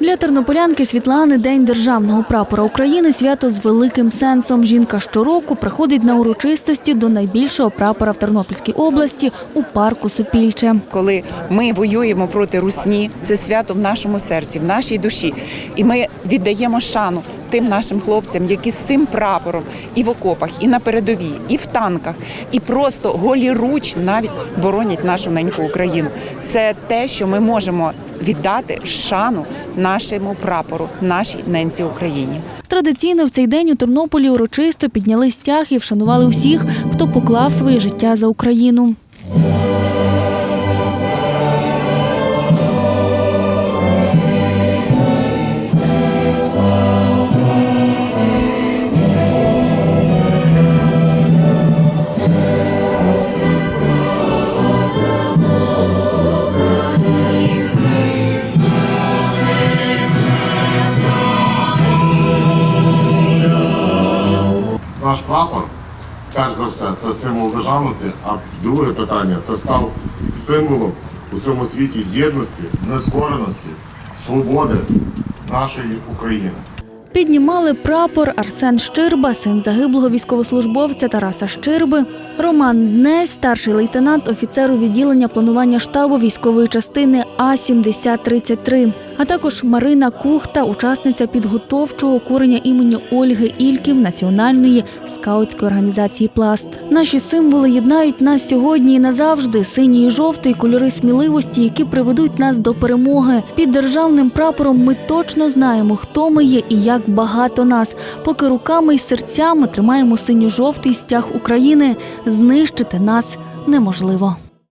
Для тернополянки Світлани День державного прапора України свято з великим сенсом. Жінка щороку приходить на урочистості до найбільшого прапора в Тернопільській області у парку Сопільче. коли ми воюємо проти русні, це свято в нашому серці, в нашій душі. І ми віддаємо шану тим нашим хлопцям, які з цим прапором і в окопах, і на передовій, і в танках, і просто голіруч навіть боронять нашу неньку Україну. Це те, що ми можемо віддати шану нашому прапору, нашій ненці Україні. Традиційно в цей день у Тернополі урочисто підняли стяг і вшанували усіх, хто поклав своє життя за Україну. Наш прапор, перш за все, це символ державності, а друге питання це став символом у цьому світі єдності, нескореності, свободи нашої України. Піднімали прапор Арсен Щирба, син загиблого військовослужбовця Тараса Щирби, Роман Днесь, старший лейтенант офіцеру відділення планування штабу військової частини А-7033, а також Марина Кухта, учасниця підготовчого курення імені Ольги Ільків Національної скаутської організації Пласт. Наші символи єднають нас сьогодні і назавжди. Синій і жовтий кольори сміливості, які приведуть нас до перемоги. Під державним прапором ми точно знаємо, хто ми є і як багато нас. Поки руками і серцями тримаємо синьо-жовтий стяг України, знищити нас неможливо.